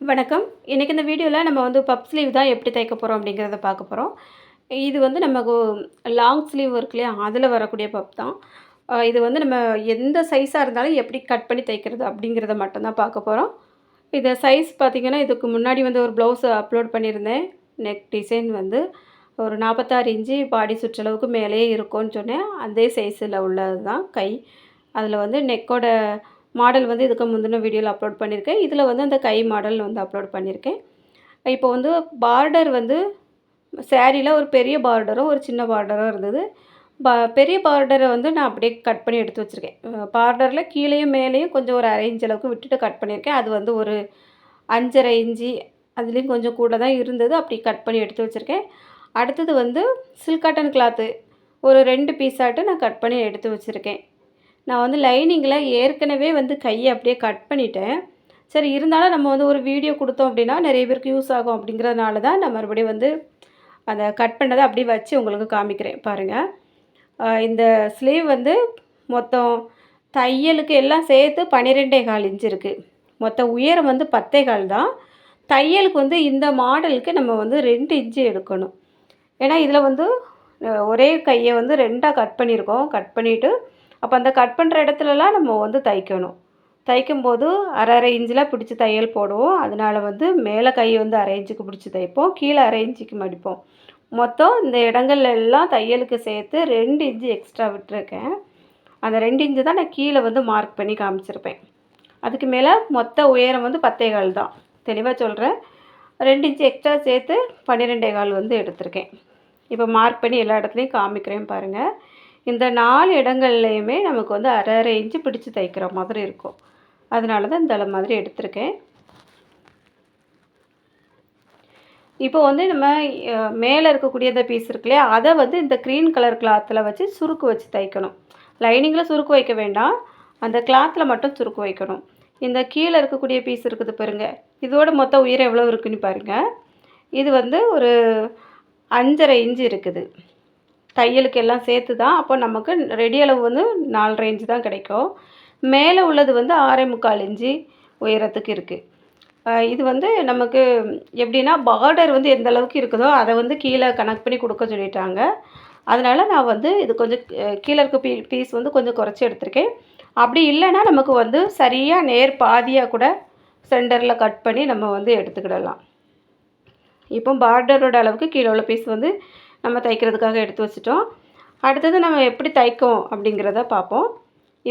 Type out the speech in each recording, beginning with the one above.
வணக்கம். இன்னைக்கு இந்த வீடியோவில் நம்ம வந்து பப் ஸ்லீவ் தான் எப்படி தைக்க போகிறோம் அப்படிங்கிறத பார்க்க போகிறோம் இது வந்து நமக்கு லாங் ஸ்லீவ் இருக்கு இல்லையா? அதில் வரக்கூடிய பப் தான். இது வந்து நம்ம எந்த சைஸாக இருந்தாலும் எப்படி கட் பண்ணி தைக்கிறது அப்படிங்கிறத மட்டும்தான் பார்க்க போகிறோம் இதை சைஸ் பார்த்தீங்கன்னா, இதுக்கு முன்னாடி வந்து ஒரு ப்ளவுஸ் அப்லோட் பண்ணியிருந்தேன். நெக் டிசைன் வந்து ஒரு 46 இன்ச்சு பாடி சுற்றளவுக்கு மேலேயே இருக்கும்னு சொன்னேன். அதே சைஸில் உள்ளது தான் கை. அதில் வந்து நெக்கோட மாடல் வந்து இதுக்கு முந்தின வீடியோவில் அப்லோட் பண்ணியிருக்கேன். இதில் வந்து அந்த கை மாடல் வந்து அப்லோட் பண்ணியிருக்கேன். இப்போ வந்து பார்டர் வந்து சேரீயில் ஒரு பெரிய பார்டரும், ஒரு சின்ன பார்டரும் இருந்தது. ப பெரிய பார்டரை வந்து நான் அப்படியே கட் பண்ணி எடுத்து வச்சுருக்கேன் பார்டரில் கீழேயும் மேலேயும் கொஞ்சம் ஒரு 1/2 இன்ச் அளவுக்கு விட்டுட்டு கட் பண்ணியிருக்கேன். அது வந்து ஒரு அஞ்சரை இஞ்சி அதுலேயும் கொஞ்சம் கூட தான் இருந்தது. அப்படி கட் பண்ணி எடுத்து வச்சுருக்கேன் அடுத்தது வந்து சில்க் காட்டன் கிளாத்து ஒரு ரெண்டு பீஸாட்டு நான் கட் பண்ணி எடுத்து வச்சுருக்கேன் நான் வந்து லைனிங்கில் ஏற்கனவே வந்து கையை அப்படியே கட் பண்ணிட்டேன். சரி இருந்தாலும் நம்ம வந்து ஒரு வீடியோ கொடுத்தோம் அப்படின்னா, நிறைய பேருக்கு யூஸ் ஆகும் அப்படிங்கிறதுனால தான் நான் மறுபடியும் வந்து அந்த கட் பண்ணதை அப்படியே வச்சு உங்களுக்கு காமிக்கிறேன் பாருங்கள் இந்த ஸ்லீவ் வந்து மொத்தம் தையலுக்கு எல்லாம் சேர்த்து பன்னிரெண்டே கால் இன்ச்சு இருக்குது மொத்த உயரம் வந்து 10 1/4 தான். தையலுக்கு வந்து இந்த மாடலுக்கு நம்ம வந்து ரெண்டு இன்ச்சு எடுக்கணும். ஏன்னா, இதில் வந்து ஒரே கையை வந்து ரெண்டாக கட் பண்ணியிருக்கோம். கட் பண்ணிவிட்டு அப்போ அந்த கட் பண்ணுற இடத்துலலாம் நம்ம வந்து தைக்கணும். தைக்கும்போது அரை அரை இன்ச்சில் பிடிச்சி தையல் போடுவோம். அதனால வந்து மேலே கை வந்து அரை இன்ச்சுக்கு பிடிச்சி தைப்போம். கீழே அரை இன்ச்சுக்கு மடிப்போம். மொத்தம் இந்த இடங்கள்ல எல்லாம் தையலுக்கு சேர்த்து ரெண்டு இன்ச்சு எக்ஸ்ட்ரா விட்டுருக்கேன். அந்த ரெண்டு இன்ச்சு தான் நான் கீழே வந்து மார்க் பண்ணி காமிச்சிருப்பேன். அதுக்கு மேலே மொத்த உயரம் வந்து 10 1/4 தான். தெளிவாக சொல்கிறேன் ரெண்டு இன்ச்சு எக்ஸ்ட்ரா சேர்த்து 12 1/4 வந்து எடுத்திருக்கேன். இப்போ மார்க் பண்ணி எல்லா இடத்துலையும் காமிக்கிறேன் பாருங்கள் இந்த நாலு இடங்கள்லையுமே நமக்கு வந்து அரை அரை இன்ச்சு பிடிச்சு தைக்கிற மாதிரி இருக்கும். அதனால தான் இந்த மாதிரி எடுத்திருக்கேன். இப்போ வந்து நம்ம மேலே இருக்கக்கூடிய இந்த பீஸ் இருக்கு இல்லையா? வந்து இந்த க்ரீன் கலர் கிளாத்தில் வச்சு சுருக்கு வச்சு தைக்கணும். லைனிங்கில் சுருக்கு வைக்க வேண்டாம். அந்த கிளாத்தில் மட்டும் சுருக்கு வைக்கணும். இந்த கீழே இருக்கக்கூடிய பீஸ் இருக்குது பாருங்க. இதோட மொத்த உயரம் எவ்வளோ இருக்குன்னு பாருங்கள் இது வந்து ஒரு 5 1/2 இருக்குது. தையலுக்கு எல்லாம் சேர்த்து தான். அப்போ நமக்கு ரெடி அளவு வந்து 4 1/2 இன்ச் தான் கிடைக்கும். மேலே உள்ளது வந்து 6 1/4 இன்ச்சு உயரத்துக்கு இருக்குது இது வந்து நமக்கு எப்படின்னா, பார்டர் வந்து எந்த அளவுக்கு இருக்குதோ, அதை வந்து கீழே கனெக்ட் பண்ணி கொடுக்க சொல்லிட்டாங்க. அதனால் நான் வந்து இது கொஞ்சம் கீழே இருக்க பீ பீஸ் வந்து கொஞ்சம் குறைச்சி எடுத்திருக்கேன். அப்படி இல்லைன்னா நமக்கு வந்து சரியாக நேர் பாதியாக கூட சென்டரில் கட் பண்ணி நம்ம வந்து எடுத்துக்கிடலாம். இப்போ பார்டரோட அளவுக்கு கீழே உள்ள பீஸ் வந்து நம்ம தைக்கிறதுக்காக எடுத்து வச்சுட்டோம். அடுத்தது நம்ம எப்படி தைக்கும் அப்படிங்கிறத பார்ப்போம்.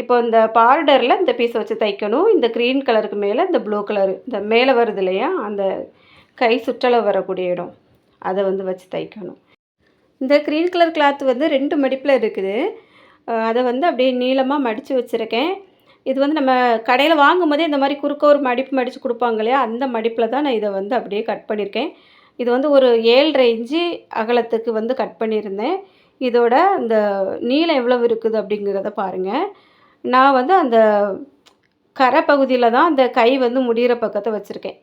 இப்போ இந்த பார்டரில் இந்த பீஸை வச்சு தைக்கணும். இந்த க்ரீன் கலருக்கு மேலே இந்த ப்ளூ கலர் இந்த மேலே வருது இல்லையா? அந்த கை சுற்றளவு வரக்கூடிய இடம். அதை வந்து வச்சு தைக்கணும். இந்த க்ரீன் கலர் கிளாத் வந்து ரெண்டு மடிப்பில் இருக்குது. அதை வந்து அப்படியே நீளமாக மடித்து வச்சுருக்கேன் இது வந்து நம்ம கடையில வாங்கும்போதே இந்த மாதிரி குறுக்க ஒரு மடிப்பு மடித்து கொடுப்பாங்க இல்லையா? அந்த மடிப்பில் தான் நான் இதை வந்து அப்படியே கட் பண்ணியிருக்கேன். இது வந்து ஒரு 7 1/2 இன்ச்சு அகலத்துக்கு வந்து கட் பண்ணியிருந்தேன். இதோட இந்த நீளம் எவ்வளவு இருக்குது அப்படிங்கிறத பாருங்கள் நான் வந்து அந்த கரை பகுதியில் தான் அந்த கை வந்து முடிகிற பக்கத்தை வச்சுருக்கேன்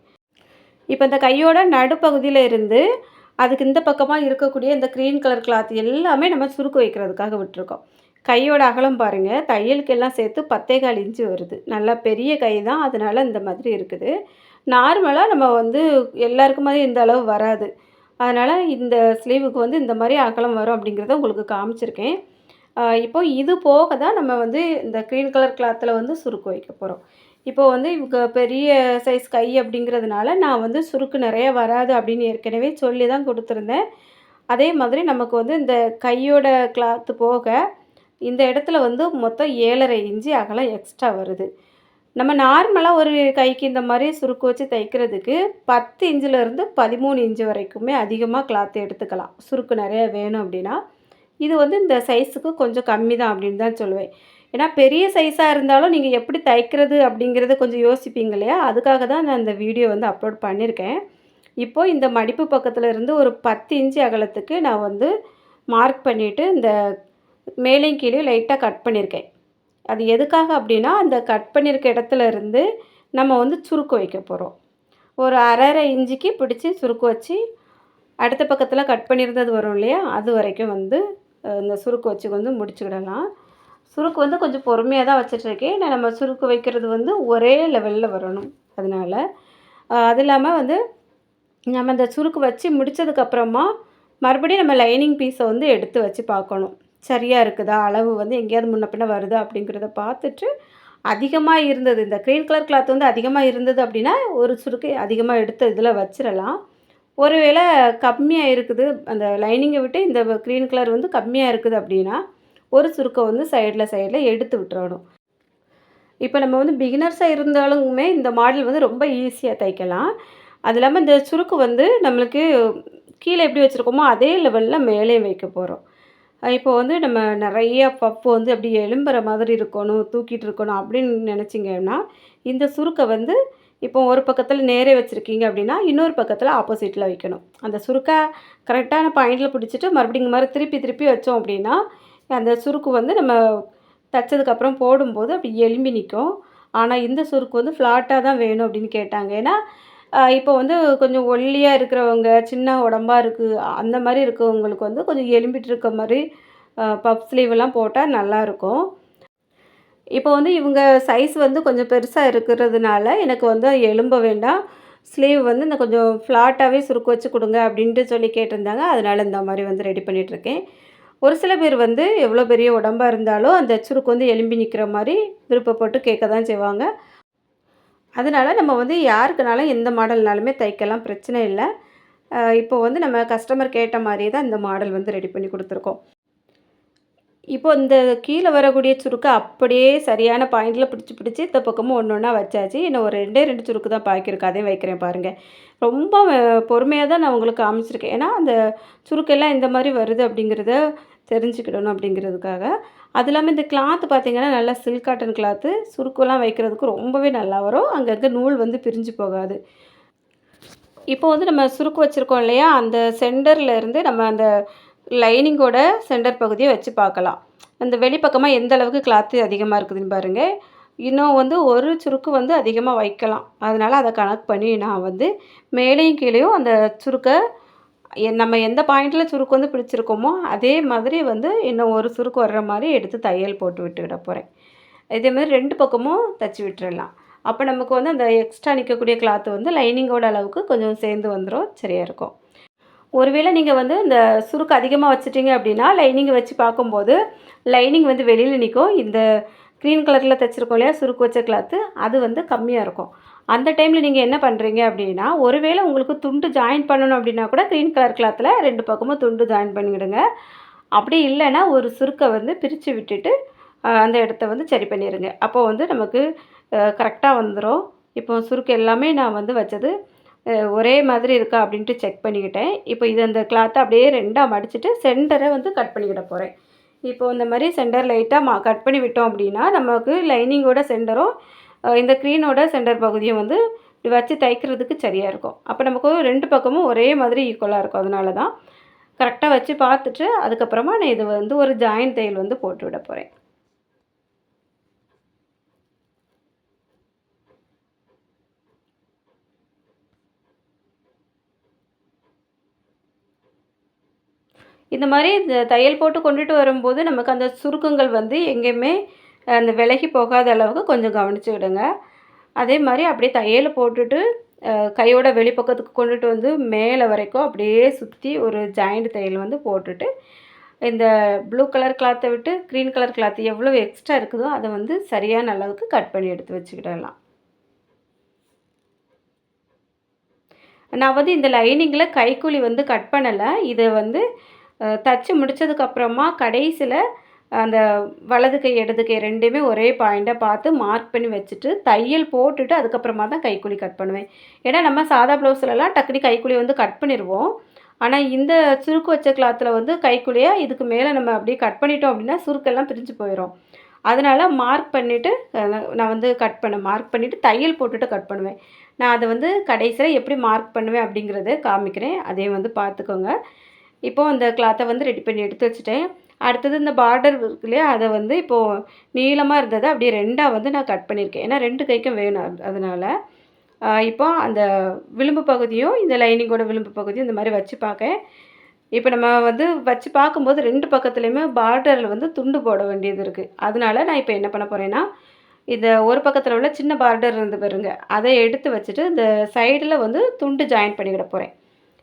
இப்போ இந்த கையோட நடுப்பகுதியில் இருந்து, அதுக்கு இந்த பக்கமாக இருக்கக்கூடிய இந்த க்ரீன் கலர் கிளாத் எல்லாமே நம்ம சுருக்கு வைக்கிறதுக்காக விட்டுருக்கோம். கையோட அகலம் பாருங்கள் தையலுக்கு எல்லாம் சேர்த்து 10 1/4 இன்ச்சு வருது. நல்லா பெரிய கை தான். அதனால் இந்த மாதிரி இருக்குது. நார்மலாக நம்ம வந்து எல்லாருக்குமே இந்த அளவு வராது. அதனால் இந்த ஸ்லீவுக்கு வந்து இந்த மாதிரி அகலம் வரும் அப்படிங்கிறத உங்களுக்கு காமிச்சிருக்கேன். இப்போ இது போக தான் நம்ம வந்து இந்த க்ரீன் கலர் கிளாத்தில் வந்து சுருக்கு வைக்க போகிறோம் இப்போ வந்து இவங்க பெரிய சைஸ் கை அப்படிங்கிறதுனால, நான் வந்து சுருக்கு நிறைய வராது அப்படின்னு ஏற்கனவே சொல்லி தான் கொடுத்துருந்தேன் அதே மாதிரி நமக்கு வந்து இந்த கையோட கிளாத்து போக, இந்த இடத்துல வந்து மொத்தம் ஏழரை இன்ச்சு அகலம் எக்ஸ்ட்ரா வருது. நம்ம நார்மலாக ஒரு கைக்கு இந்த மாதிரி சுருக்கு வச்சு தைக்கிறதுக்கு பத்து இன்ச்சிலேருந்து பதிமூணு இன்ச்சு வரைக்குமே அதிகமாக கிளாத் எடுத்துக்கலாம். சுருக்கு நிறையா வேணும் அப்படின்னா. இது வந்து இந்த சைஸுக்கு கொஞ்சம் கம்மி தான் அப்படின்னு தான் சொல்லுவேன். ஏன்னா, பெரிய சைஸாக இருந்தாலும் நீங்கள் எப்படி தைக்கிறது அப்படிங்கிறத கொஞ்சம் யோசிப்பீங்க இல்லையா? அதுக்காக தான் நான் இந்த வீடியோ வந்து அப்லோட் பண்ணியிருக்கேன். இப்போது இந்த மடிப்பு பக்கத்தில் இருந்து ஒரு 10 இன்ச்சு அகலத்துக்கு நான் வந்து மார்க் பண்ணிவிட்டு இந்த மேலேயும் கீழே லைட்டாக கட் பண்ணியிருக்கேன். அது எதுக்காக அப்படின்னா, அந்த கட் பண்ணியிருக்க இடத்துல இருந்து நம்ம வந்து சுருக்கு வைக்க போகிறோம் ஒரு அரை அரை இஞ்சிக்கு பிடிச்சி சுருக்கு வச்சு, அடுத்த பக்கத்தில் கட் பண்ணியிருந்தது வரும் இல்லையா? அது வரைக்கும் வந்து இந்த சுருக்கு வச்சு வந்து முடிச்சுக்கிடலாம். சுருக்கு வந்து கொஞ்சம் பொறுமையாக தான் வச்சிட்ருக்கேன் ஏன்னா நம்ம சுருக்கு வைக்கிறது வந்து ஒரே லெவலில் வரணும். அதனால. அது இல்லாமல் வந்து நம்ம இந்த சுருக்கு வச்சு முடித்ததுக்கப்புறமா மறுபடியும் நம்ம லைனிங் பீஸை வந்து எடுத்து வச்சு பார்க்கணும் சரியாக இருக்குதா? அளவு வந்து எங்கேயாவது முன்ன பின்ன வருதா? அப்படிங்கிறத பார்த்துட்டு அதிகமாக இருந்தது. இந்த க்ரீன் கலர் கிளாத் வந்து அதிகமாக இருந்தது அப்படின்னா ஒரு சுருக்கு அதிகமாக எடுத்து இதில் வச்சிடலாம் ஒருவேளை கம்மியாக இருக்குது. அந்த லைனிங்கை விட்டு இந்த க்ரீன் கலர் வந்து கம்மியாக இருக்குது அப்படின்னா ஒரு சுருக்கை வந்து சைடில் சைடில் எடுத்து விட்டுறணும். இப்போ நம்ம வந்து பிகினர்ஸாக இருந்தாலுமே இந்த மாடல் வந்து ரொம்ப ஈஸியாக தைக்கலாம். அது இல்லாமல் இந்த சுருக்கு வந்து நம்மளுக்கு கீழே எப்படி வச்சுருக்கோமோ அதே லெவலில் மேலேயும் வைக்க போகிறோம் இப்போ வந்து நம்ம நிறைய பப்பு வந்து அப்படி எலும்புற மாதிரி இருக்கணும் தூக்கிட்டு இருக்கணும் அப்படின்னு நினச்சிங்கன்னா இந்த சுருக்கை வந்து இப்போ ஒரு பக்கத்தில் நேரே வச்சுருக்கீங்க அப்படின்னா இன்னொரு பக்கத்தில் ஆப்போசிட்டில் வைக்கணும். அந்த சுருக்கை கரெக்டான பாயிண்டில் பிடிச்சிட்டு மறுபடியும் மாதிரி திருப்பி திருப்பி வச்சோம் அப்படின்னா அந்த சுருக்கு வந்து நம்ம தைச்சதுக்கப்புறம் போடும்போது அப்படி எலும்பி நிற்கும் ஆனால் இந்த சுருக்கு வந்து ஃப்ளாட்டாக தான் வேணும் அப்படின்னு கேட்டாங்க. ஏன்னா இப்போ வந்து கொஞ்சம் ஒல்லியாக இருக்கிறவங்க சின்ன உடம்பா இருக்குது அந்த மாதிரி இருக்கவங்களுக்கு வந்து கொஞ்சம் எலும்பிட்டு இருக்க மாதிரி பப் ஸ்லீவெல்லாம் போட்டால் நல்லாயிருக்கும் இப்போ வந்து இவங்க சைஸ் வந்து கொஞ்சம் பெருசாக இருக்கிறதுனால எனக்கு வந்து எலும்ப வேண்டாம். ஸ்லீவ் வந்து இந்த கொஞ்சம் ஃப்ளாட்டாகவே சுருக்கு வச்சு கொடுங்க அப்படின்ட்டு சொல்லி கேட்டிருந்தாங்க. அதனால் இந்த மாதிரி வந்து ரெடி பண்ணிகிட்ருக்கேன் ஒரு சில பேர் வந்து எவ்வளோ பெரிய உடம்பாக இருந்தாலும் அந்த சுருக்கு வந்து எலும்பி நிற்கிற மாதிரி விருப்பப்பட்டு கேட்க தான் செய்வாங்க. அதனால் நம்ம வந்து யாருக்குனாலும் எந்த மாடல்னாலுமே தைக்கலாம் பிரச்சனை இல்லை. இப்போ வந்து நம்ம கஸ்டமர் கேட்ட மாதிரியே தான் இந்த மாடல் வந்து ரெடி பண்ணி கொடுத்துருக்கோம். இப்போ இந்த கீழே வரக்கூடிய சுருக்கு அப்படியே சரியான பாயிண்டில் பிடிச்சி பிடிச்சி இந்த பக்கமும் ஒன்று ஒன்றா வச்சாச்சு. இன்னும் ஒரு ரெண்டே ரெண்டு சுருக்கு தான் பாய்க்கிருக்கு அதையும் வைக்கிறேன் பாருங்கள் ரொம்ப பொறுமையாக தான் நான் உங்களுக்கு காமிச்சிருக்கேன். ஏன்னா அந்த சுருக்கெல்லாம் இந்த மாதிரி வருது அப்படிங்கிறத தெரிஞ்சுக்கிடணும் அப்படிங்கிறதுக்காக. அது இல்லாமல் இந்த கிளாத்து பார்த்திங்கன்னா நல்லா சில்க் காட்டன் கிளாத்து சுருக்கெல்லாம் வைக்கிறதுக்கு ரொம்பவே நல்லா வரும். அங்கங்கே நூல் வந்து பிரிஞ்சு போகாது. இப்போ வந்து நம்ம சுருக்கு வச்சுருக்கோம் இல்லையா? அந்த சென்டரில் இருந்து நம்ம அந்த லைனிங்கோட சென்டர் பகுதியை வச்சு பார்க்கலாம். அந்த வெளிப்பக்கமாக எந்த அளவுக்கு கிளாத்து அதிகமாக இருக்குதுன்னு பாருங்கள் இன்னும் வந்து ஒரு சுருக்கு வந்து அதிகமாக வைக்கலாம். அதனால் அதை கணக்கு பண்ணி நான் வந்து மேலேயும் கீழேயும் அந்த சுருக்கை நம்ம எந்த பாயிண்டில் சுருக்கு வந்து பிடிச்சிருக்கோமோ அதே மாதிரி வந்து இன்னும் ஒரு சுருக்கு வர்ற மாதிரி எடுத்து தையல் போட்டு விட்டுவிட போகிறேன் இதே மாதிரி ரெண்டு பக்கமும் தைச்சி விட்டுறலாம். அப்போ நமக்கு வந்து அந்த எக்ஸ்ட்ரா நிற்கக்கூடிய கிளாத்து வந்து லைனிங்கோட அளவுக்கு கொஞ்சம் சேர்ந்து வந்துடும் சரியாக இருக்கும். ஒருவேளை நீங்கள் வந்து இந்த சுருக்கு அதிகமாக வச்சுட்டீங்க அப்படின்னா லைனிங்கை வச்சு பார்க்கும்போது லைனிங் வந்து வெளியில் நிற்கும் இந்த க்ரீன் கலரில் தைச்சிருக்கோம் இல்லையா சுருக்கு வச்ச கிளாத்து அது வந்து கம்மியாக இருக்கும். அந்த டைமில் நீங்கள் என்ன பண்ணுறீங்க அப்படின்னா ஒருவேளை உங்களுக்கு துண்டு ஜாயின் பண்ணணும் அப்படின்னா கூட க்ரீன் கலர் கிளாத்தில் ரெண்டு பக்கமும் துண்டு ஜாயின் பண்ணிவிடுங்க அப்படி இல்லைன்னா ஒரு சுருக்கை வந்து பிரித்து விட்டுட்டு அந்த இடத்த வந்து சரி பண்ணிடுங்க. அப்போ வந்து நமக்கு கரெக்டாக வந்துடும் இப்போ சுருக்கு எல்லாமே நான் வந்து வச்சது ஒரே மாதிரி இருக்கா அப்படின்ட்டு செக் பண்ணிக்கிட்டேன். இப்போ இது அந்த கிளாத்தை அப்படியே ரெண்டாக மடிச்சுட்டு சென்டரை வந்து கட் பண்ணிக்கிட போகிறேன் இப்போ இந்த மாதிரி சென்டர் லைட்டாக மா கட் பண்ணி விட்டோம் அப்படின்னா நமக்கு லைனிங்கோட சென்டரும் இந்த க்ரீனோட சென்டர் பகுதியும் வந்து வச்சு தைக்கிறதுக்கு சரியாக இருக்கும். அப்போ நமக்கு ரெண்டு பக்கமும் ஒரே மாதிரி ஈக்குவலாக இருக்கும். அதனால தான் கரெக்டாக வச்சு பார்த்துட்டு அதுக்கப்புறமா நான் இது வந்து ஒரு ஜாயின் தையல் வந்து போட்டு விட போகிறேன் இந்த மாதிரி இந்த தையல் போட்டு கொண்டுட்டு வரும்போது நமக்கு அந்த சுருக்கங்கள் வந்து எங்கேயுமே அந்த விலகி போகாத அளவுக்கு கொஞ்சம் கவனித்து விடுங்க. அதே மாதிரி அப்படியே தையலை போட்டுட்டு கையோட வெளிப்பக்கத்துக்கு கொண்டுட்டு வந்து மேலே வரைக்கும் அப்படியே சுற்றி ஒரு ஜாயிண்ட் தையல் வந்து போட்டுட்டு இந்த ப்ளூ கலர் கிளாத்தை விட்டு க்ரீன் கலர் கிளாத் எவ்வளோ எக்ஸ்ட்ரா இருக்குதோ அதை வந்து சரியான அளவுக்கு கட் பண்ணி எடுத்து வச்சுக்கிடலாம். நான் வந்து இந்த லைனிங்கில் கைக்கூலி வந்து கட் பண்ணலை. இதை வந்து தச்சு முடித்ததுக்கப்புறமா கடைசியில் அந்த வலது கை இடது கை ரெண்டுமே ஒரே பாயிண்ட்டாக பார்த்து மார்க் பண்ணி வச்சுட்டு தையல் போட்டுட்டு அதுக்கப்புறமா தான் கைக்குழி கட் பண்ணுவேன். ஏன்னா நம்ம சாதா ப்ளவுஸ்லலாம் டக்குனி கைக்குழி வந்து கட் பண்ணிடுவோம் ஆனால் இந்த சுருக்கு வச்ச கிளாத்தில் வந்து கைக்குழியாக இதுக்கு மேலே நம்ம அப்படியே கட் பண்ணிட்டோம் அப்படின்னா சுருக்கெல்லாம் பிரிஞ்சு போயிடும் அதனால் மார்க் பண்ணிவிட்டு நான் வந்து கட் பண்ண மார்க் பண்ணிவிட்டு தையல் போட்டுட்டு கட் பண்ணுவேன். நான் அதை வந்து கடைசியில் எப்படி மார்க் பண்ணுவேன் அப்படிங்கிறத காமிக்கிறேன். அதையும் வந்து பார்த்துக்கோங்க. இப்போது அந்த கிளாத்தை வந்து ரெடி பண்ணி எடுத்து வச்சுட்டேன். அடுத்தது இந்த பார்டர் இருக்கு இல்லையா அதை வந்து இப்போது நீளமாக இருந்ததை அப்படியே ரெண்டாக வந்து நான் கட் பண்ணியிருக்கேன். ஏன்னா ரெண்டு கைக்கும் வேணும் அதனால் இப்போ அந்த விளிம்பு பகுதியும் இந்த லைனிங்கோட விளிம்பு பகுதியும் இந்த மாதிரி வச்சு பார்க்க இப்போ நம்ம வந்து வச்சு பார்க்கும்போது ரெண்டு பக்கத்துலேயுமே பார்டரில் வந்து துண்டு போட வேண்டியது இருக்குது அதனால நான் இப்போ என்ன பண்ண போகிறேன்னா இந்த ஒரு பக்கத்தில் உள்ள சின்ன பார்டர் இருந்து பாருங்க. அதை எடுத்து வச்சுட்டு இந்த சைடில் வந்து துண்டு ஜாயின் பண்ணிக்கிட போகிறேன்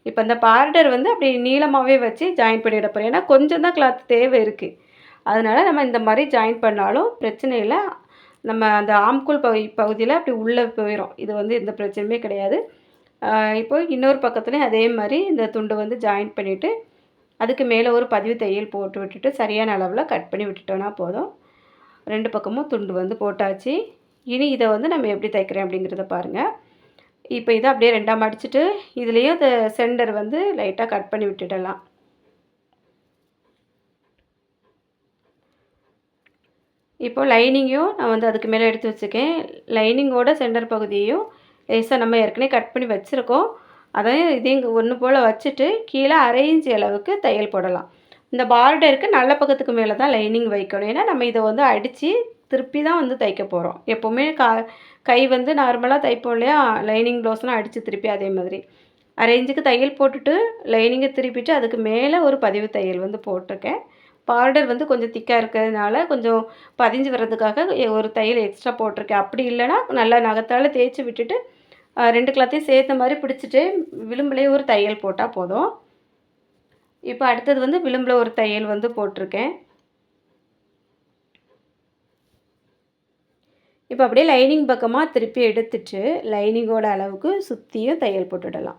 இப்போ இந்த பார்டர் வந்து அப்படி நீளமாகவே வச்சு ஜாயின் பண்ணிவிட போகிறோம் ஏன்னா கொஞ்சம் தான் கிளாத் தேவை இருக்குது அதனால் நம்ம இந்த மாதிரி ஜாயின் பண்ணாலும் பிரச்சனை இல்லை. நம்ம அந்த ஆம்கூல் பகு பகுதியில் அப்படி உள்ளே போயிடும் இது வந்து எந்த பிரச்சனையுமே கிடையாது. இப்போ இன்னொரு பக்கத்துலேயும் அதே மாதிரி இந்த துண்டு வந்து ஜாயின் பண்ணிவிட்டு அதுக்கு மேலே ஒரு பதிவு தையல் போட்டு விட்டுட்டு சரியான அளவில் கட் பண்ணி விட்டுட்டோன்னா போதும். ரெண்டு பக்கமும் துண்டு வந்து போட்டாச்சு. இனி இதை வந்து நம்ம எப்படி தைக்கிறேன் அப்படிங்கிறத பாருங்கள் இப்போ இதை அப்படியே ரெண்டாக மடிச்சுட்டு இதுலேயும் அந்த சென்டர் வந்து லைட்டாக கட் பண்ணி விட்டுடலாம். இப்போ லைனிங்கையும் நான் வந்து அதுக்கு மேலே எடுத்து வச்சுருக்கேன். லைனிங்கோட சென்டர் பகுதியையும் லேசாக நம்ம ஏற்கனவே கட் பண்ணி வச்சுருக்கோம். அதையும் இதையும் ஒன்று போல் வச்சுட்டு கீழே அரை இன்ச்சு அளவுக்கு தையல் போடலாம். இந்த பார்டருக்கு நல்ல பக்கத்துக்கு மேலே தான் லைனிங் வைக்கணும். ஏன்னா நம்ம இதை வந்து அடித்து திருப்பி தான் வந்து தைக்க போகிறோம் எப்போவுமே கா கை வந்து நார்மலாக தைப்போம் இல்லையா? லைனிங் ப்ளவுஸ்லாம் அடித்து திருப்பி அதே மாதிரி. அரேஞ்சுக்கு தையல் போட்டுட்டு லைனிங்கை திருப்பிட்டு அதுக்கு மேலே ஒரு பதிவு தையல் வந்து போட்டிருக்கேன். பார்டர் வந்து கொஞ்சம் திக்காக இருக்கிறதுனால கொஞ்சம் பதிஞ்சு வர்றதுக்காக ஒரு தையல் எக்ஸ்ட்ரா போட்டிருக்கேன். அப்படி இல்லைன்னா நல்லா நகத்தால் தேய்ச்சி விட்டுட்டு ரெண்டு கிளாத்தையும் சேர்த்த மாதிரி பிடிச்சிட்டு விளிம்புலேயே ஒரு தையல் போட்டால் போதும். இப்போ அடுத்தது வந்து விளிம்பில் ஒரு தையல் வந்து போட்டிருக்கேன். இப்போ அப்படியே லைனிங் பக்கமாக திருப்பி எடுத்துட்டு லைனிங்கோட அளவுக்கு சுற்றியும் தையல் போட்டுடலாம்.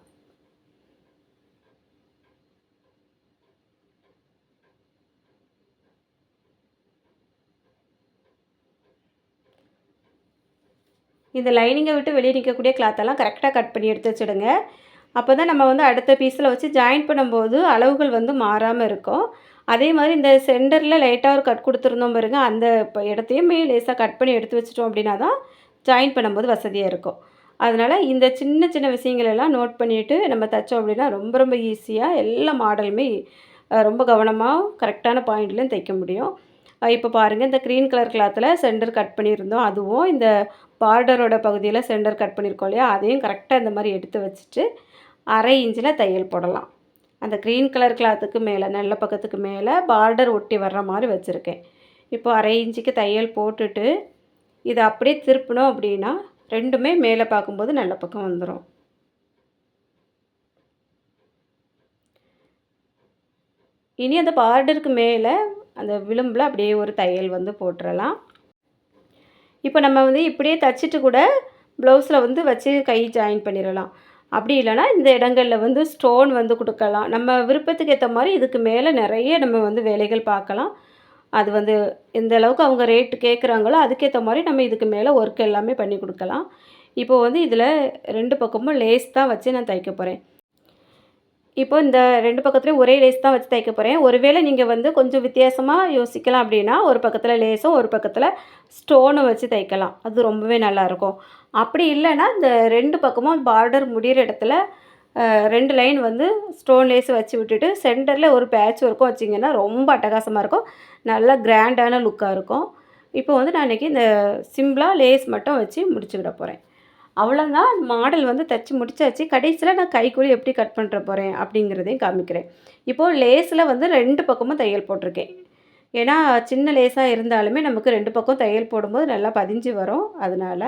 இந்த லைனிங்கை விட்டு வெளியே நிற்கக்கூடிய கிளாத்தெல்லாம் கரெக்டாக கட் பண்ணி எடுத்து வச்சுடுங்க. அப்போ தான் நம்ம வந்து அடுத்த பீஸில் வச்சு ஜாயின் பண்ணும்போது அளவுகள் வந்து மாறாமல் இருக்கும். அதே மாதிரி இந்த சென்டரில் லைட்டாக ஒரு கட் கொடுத்துருந்தோம் பாருங்க. அந்த இப்போ இடத்தையுமே லேசாக கட் பண்ணி எடுத்து வச்சிட்டோம் அப்படின்னா தான் ஜாயின் பண்ணும்போது வசதியாக இருக்கும். அதனால் இந்த சின்ன சின்ன விஷயங்கள் எல்லாம் நோட் பண்ணிவிட்டு நம்ம தைச்சோம் அப்படின்னா ரொம்ப ரொம்ப ஈஸியாக எல்லா மாடலுமே ரொம்ப கவனமாக கரெக்டான பாயிண்ட்லேயும் தைக்க முடியும். இப்போ பாருங்கள் இந்த க்ரீன் கலர் கிளாத்தில் சென்டர் கட் பண்ணியிருந்தோம். அதுவும் இந்த பார்டரோட பகுதியில் சென்டர் கட் பண்ணியிருக்கோம் இல்லையா? அதையும் கரெக்டாக இந்த மாதிரி எடுத்து வச்சுட்டு அரை இன்ச்சில் தையல் போடலாம். அந்த க்ரீன் கலர் கிளாத்துக்கு மேலே நல்ல பக்கத்துக்கு மேலே பார்டர் ஒட்டி வர்ற மாதிரி வச்சுருக்கேன். இப்போ அரை இன்ச்சுக்கு தையல் போட்டுட்டு இதை அப்படியே திருப்பினோம் அப்படின்னா ரெண்டுமே மேலே பார்க்கும்போது நல்ல பக்கம் வந்துடும் இனி அந்த பார்டருக்கு மேலே அந்த விளிம்பில் அப்படியே ஒரு தையல் வந்து போட்டுடலாம் இப்போ நம்ம வந்து இப்படியே தைச்சிட்டு கூட ப்ளவுஸில் வந்து வச்சு கை ஜாயின் பண்ணிடலாம். அப்படி இல்லைனா இந்த இடங்களில் வந்து ஸ்டோன் வந்து கொடுக்கலாம். நம்ம விருப்பத்துக்கு ஏற்ற மாதிரி இதுக்கு மேலே நிறைய நம்ம வந்து வேலைகள் பார்க்கலாம். அது வந்து எந்த அளவுக்கு அவங்க ரேட்டு கேட்குறாங்களோ அதுக்கேற்ற மாதிரி நம்ம இதுக்கு மேலே ஒர்க் எல்லாமே பண்ணி கொடுக்கலாம். இப்போது வந்து இதில் ரெண்டு பக்கமும் லேஸ் தான் வச்சு நான் தைக்க போகிறேன் இப்போ இந்த ரெண்டு பக்கத்துலேயும் ஒரே லேஸ் தான் வச்சு தைக்க போகிறேன் ஒருவேளை நீங்கள் வந்து கொஞ்சம் வித்தியாசமாக யோசிக்கலாம் அப்படின்னா ஒரு பக்கத்தில் லேஸும் ஒரு பக்கத்தில் ஸ்டோனும் வச்சு தைக்கலாம். அது ரொம்பவே நல்லாயிருக்கும் அப்படி இல்லைன்னா இந்த ரெண்டு பக்கமும் பார்டர் முடிகிற இடத்துல ரெண்டு லைன் வந்து ஸ்டோன் லேஸ் வச்சு விட்டுட்டு சென்டரில் ஒரு பேட்ச் ஒர்க்கும் வச்சிங்கன்னா ரொம்ப அட்டகாசமாக இருக்கும். நல்லா கிராண்டான லுக்காக இருக்கும். இப்போ வந்து நான் இன்றைக்கி இந்த சிம்பிளாக லேஸ் மட்டும் வச்சு முடிச்சுக்கிட போகிறேன் அவ்வளோதான் மாடல் வந்து தைச்சி முடிச்சாச்சு. கடைசியில் நான் கைக்கூலி எப்படி கட் பண்ணுற போகிறேன் அப்படிங்கிறதையும் காமிக்கிறேன். இப்போது லேஸில் வந்து ரெண்டு பக்கமும் தையல் போட்டிருக்கேன். ஏன்னா சின்ன லேஸாக இருந்தாலுமே நமக்கு ரெண்டு பக்கம் தையல் போடும்போது நல்லா பதிஞ்சு வரும். அதனால்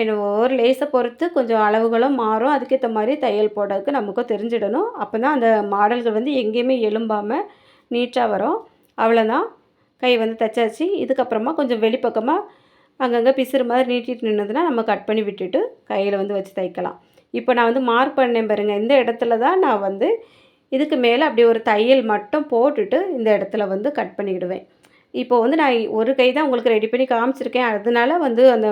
என்ன ஒரு லேஸை பொறுத்து கொஞ்சம் அளவுகளும் மாறும். அதுக்கேற்ற மாதிரி தையல் போடுறதுக்கு நமக்கும் தெரிஞ்சிடணும். அப்போ தான் அந்த மாடல்கள் வந்து எங்கேயுமே எலும்பாமல் நீட்டாக வரும். அவ்வளோதான் கை வந்து தைச்சாச்சு. இதுக்கப்புறமா கொஞ்சம் வெளிப்பக்கமாக அங்கங்கே பிசுறு மாதிரி நீட்டிட்டு நின்றுதுன்னா நம்ம கட் பண்ணி விட்டுட்டு கையில் வந்து வச்சு தைக்கலாம். இப்போ நான் வந்து மார்க் பண்ணேன் பாருங்கள் இந்த இடத்துல தான் நான் வந்து இதுக்கு மேலே அப்படி ஒரு தையல் மட்டும் போட்டுட்டு இந்த இடத்துல வந்து கட் பண்ணிவிடுவேன் இப்போ வந்து நான் ஒரு கை தான் உங்களுக்கு ரெடி பண்ணி காமிச்சிருக்கேன். அதனால வந்து அந்த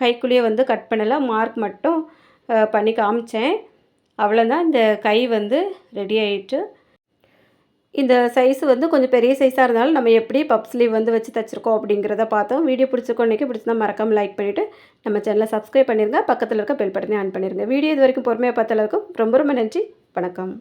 கைக்குள்ளேயே வந்து கட் பண்ணலை. மார்க் மட்டும் பண்ணி காமிச்சேன். அவ்வளோதான் இந்த கை வந்து ரெடி ஆகிட்டு இந்த சைஸ் வந்து கொஞ்சம் பெரிய சைஸாக இருந்தாலும் நம்ம எப்படி பப் ஸ்லீவ் வந்து வச்சு தைச்சிருக்கோம் அப்படிங்கிறத பார்த்தோம். வீடியோ பிடிச்சிருக்கோம் இன்றைக்கி பிடிச்சிருந்தா மறக்காமல் லைக் பண்ணிவிட்டு நம்ம சேனலை சப்ஸ்கிரைப் பண்ணிடுங்க பக்கத்தில் இருக்க பெல் பட்டனே ஆன் பண்ணிடுங்க வீடியோ இது வரைக்கும் பொறுமையாக பார்த்தளவுக்கும் ரொம்ப ரொம்ப நன்றி. வணக்கம்.